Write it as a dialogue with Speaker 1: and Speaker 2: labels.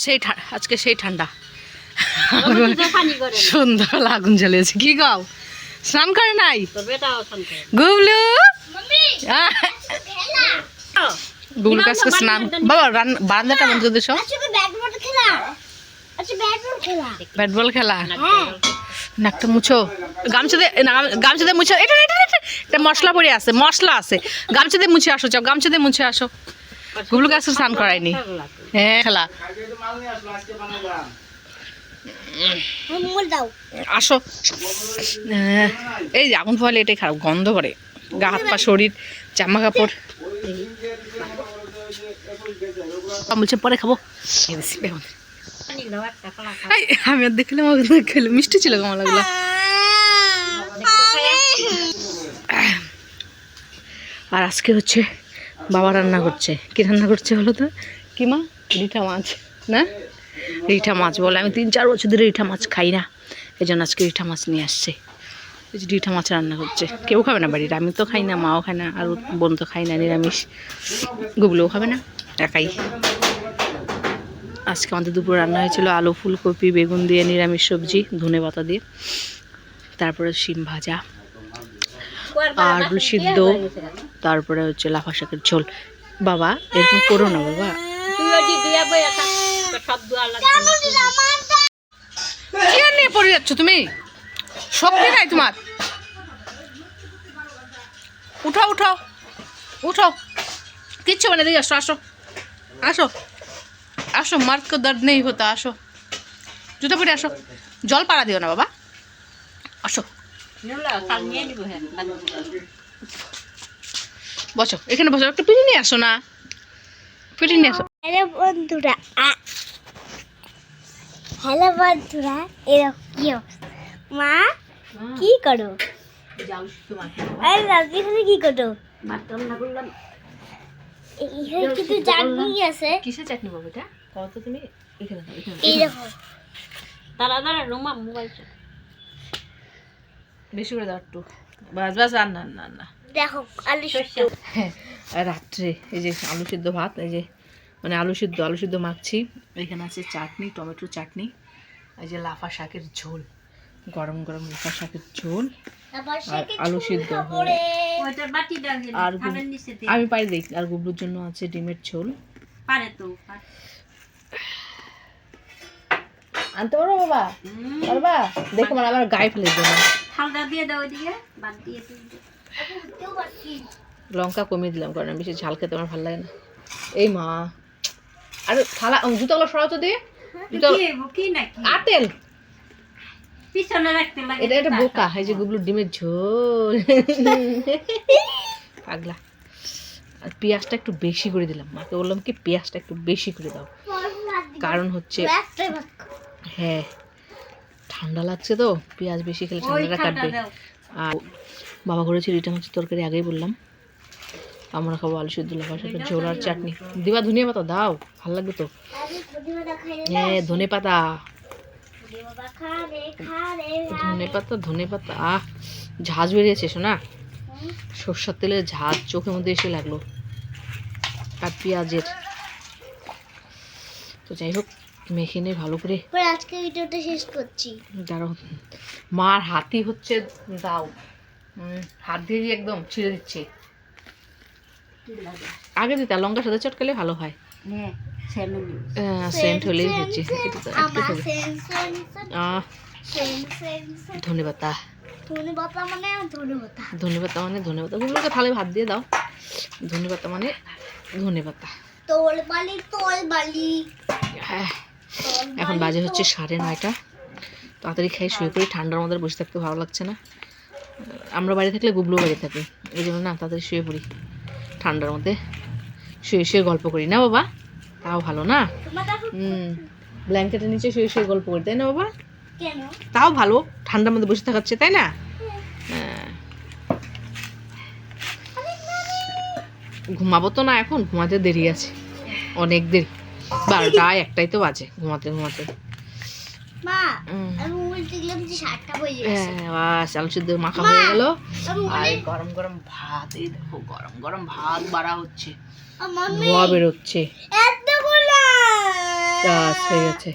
Speaker 1: সেই ঠা- আজকে সেই ঠান্ডা। সন্ধ্যাবেলা আগুন জ্বালিয়েছে কি গাও স্নান করে নাই?
Speaker 2: শান্ত
Speaker 1: গুবলু কাছে স্নান বাবা রান- বারান্দাটা বন্ধ করে দিছো? ব্যাট বল খেলা। নাকটা মুছো। গামছা দিয়ে গামছা দিয়ে মুছো। এটা না, এটা এটা মশলা পড়ে আছে মশলা আছে। গামছা দিয়ে মুছে আসো চাও গামছা দিয়ে মুছে আসো। গুবলুকে আজকে স্নান করায়নি। হ্যাঁ খেলা আসো। এই আগুন ফলে এটাই খারাপ, গন্ধ করে। গা, হাত, পা, শরীর, জামা কাপড়। বলছে, পরে খাব। আমি আর দেখলাম খেলো মিষ্টি ছিল কমলাগুলো আর আজকে হচ্ছে বাবা রান্না করছে। কি রান্না করছে বলো তো? কি মা? রিঠা মাছ, না? রিঠা মাছ বলে। আমি তিন চার বছর ধরে রিঠা মাছ খাই না। এই জন্য আজকে রিঠা মাছ নিয়ে আসছে। এই যে রিঠা মাছ রান্না করছে। কেউ খাবে না বাড়ির আমি তো খাই না, মাও খায় না, আর বোন তো খাই না, নিরামিষ। গুগলোও খাবে না, একাই। আজকে আমাদের দুপুর রান্না হয়েছিল আলু, ফুলকপি, বেগুন দিয়ে নিরামিষ সবজি ধনে পাতা দিয়ে। তারপরে শিম ভাজা। আলু সিদ্ধ তারপরে হচ্ছে লাফা শাকের ঝোল। বাবা এরকম করো না বাবা। আর নিয়ে পড়ে যাচ্ছ তুমি? শক্তি নাই তোমার। উঠাও উঠাও উঠাও। কিচ্ছু মানে দিকে আসো আসো আসো। আসো মার্ক দর্দ নেই হতা আসো। জুতো পরে আসো। জল পাড়া দিও না বাবা। আসো। বসো এখানে বসো একটা পিঠে নিয়ে আসো না। পিঠে নিয়ে আসো।
Speaker 3: হ্যালো বন্ধুরা হ্যালো বন্ধুরা এরকম কি? মা কি করো? আরে রাজদি এখানে কি করো? এখানে কিন্তু চাটনি আছে।
Speaker 1: কিসের চাটনি বাবু এটা? কত তুমি। এখানে এখানে
Speaker 3: এই দেখো।
Speaker 2: তারা তারা রুমা মোবাইল
Speaker 1: বেশি করে দাও একটু। বাস বাস আর না না না
Speaker 3: দেখো আলু সিদ্ধ।
Speaker 1: হ্যাঁ রাত্রে এই যে আলু সিদ্ধ ভাত এই যে মানে আলু সিদ্ধ আলু সিদ্ধ মাখছি। এখানে আছে চাটনি টমেটো চাটনি এই যে লাফা শাকের ঝোল গরম গরম লাফা শাকের ঝোল আর আলু সিদ্ধ আর। আমি পাই দেখি আর গুবলুর জন্য আছে ডিমের ঝোল।
Speaker 2: পারে তো
Speaker 1: আনতে পারব বাবা? পারবা দেখো মানে আমার গায়ে ফেলে দেবো
Speaker 2: হালকা দিয়ে দাও ওইদিকে বাদ দিয়ে দিও।
Speaker 3: কেউ বাকি
Speaker 1: লঙ্কা কমিয়ে দিলাম কারণ বেশি ঝাল খেতে আমার ভালো লাগে না। এই মা। আর থালা জুতোগুলো সরাও তো দিয়ে। আতেল
Speaker 2: পিছনে
Speaker 1: এটা একটা বোকা এই যে গুবলুর ডিমের ঝোল। পাগলা। আর পেঁয়াজটা একটু বেশি করে দিলাম মাকে বললাম কি পেঁয়াজটা একটু বেশি করে দাও। কারণ হচ্ছে হ্যাঁ ঠান্ডা লাগছে তো পেঁয়াজ বেশি খেলে ঠান্ডাটা কাটবে। আর বাবা করেছে রিটা মাছের তরকারি আগেই বললাম। আমরা খাব আলু সিদ্ধ লাফা শাকের ঝোল আর চাটনি। দিবা ধনিয়া পাতা? দাও ভালো লাগবে তো। হ্যাঁ ধনে পাতা। ধনে পাতা ধনে পাতা আহ ঝাঁজ বেরিয়েছে শোনা সর্ষার তেলের ঝাঁজ চোখের মধ্যে এসে লাগল। আর পেঁয়াজের। তো যাই হোক মেখে নিয়ে ভালো করে
Speaker 3: পরে আজকে ভিডিওটা শেষ করছি।
Speaker 1: দাঁড়াও। মার হাতি হচ্ছে দাও। হাত দিয়ে একদম ছিঁড়ে দিচ্ছে। আগে দিতে লঙ্কার সাথে চটকালে ভালো হয়।
Speaker 2: নে
Speaker 1: সেন্ট হলেই হচ্ছে। একটু তো- একটু
Speaker 3: আমার
Speaker 1: হবে।
Speaker 3: সেন সেন সেন
Speaker 1: আহ
Speaker 3: সেন সেন সেন
Speaker 1: ধনে পাতা
Speaker 3: ধনে পাতা মানে ধনে পাতা
Speaker 1: মানে ধনে পাতা গুলোকে থালে ভাত দিয়ে দাও। ধনে পাতা মানে ধনে পাতা
Speaker 3: তোল বালি তোল বালি
Speaker 1: হ্যাঁ। এখন বাজে হচ্ছে সাড়ে নয়টা। তাড়াতাড়ি খাই শুয়ে পড়ি ঠান্ডার মধ্যে বসে থাকতে ভালো লাগছে না। আমরা বাড়ি থাকলে গুবলু বাড়ি থাকে এই জন্য না তাড়াতাড়ি শুয়ে পড়ি ঠান্ডার মধ্যে। শুয়ে শুয়ে গল্প করি না বাবা? তাও ভালো না? হুম ব্ল্যাঙ্কেটের নিচে শুয়ে শুয়ে গল্প করি তাই না বাবা? তাও ভালো ঠান্ডার মধ্যে বসে থাকাচ্ছে তাই না? হ্যাঁ। ঘুমাবো তো না এখন ঘুমাতে দেরি আছে অনেক দেরি। বারোটা একটাই তো বাজে ঘুমাতে ঘুমাতে। হ্যাঁ মাখা হয়ে গেল। আর গরম গরম ভাত এই দেখো গরম গরম ভাত বাড়া হচ্ছে। ধোয়া বেরোচ্ছে। হয়ে গেছে।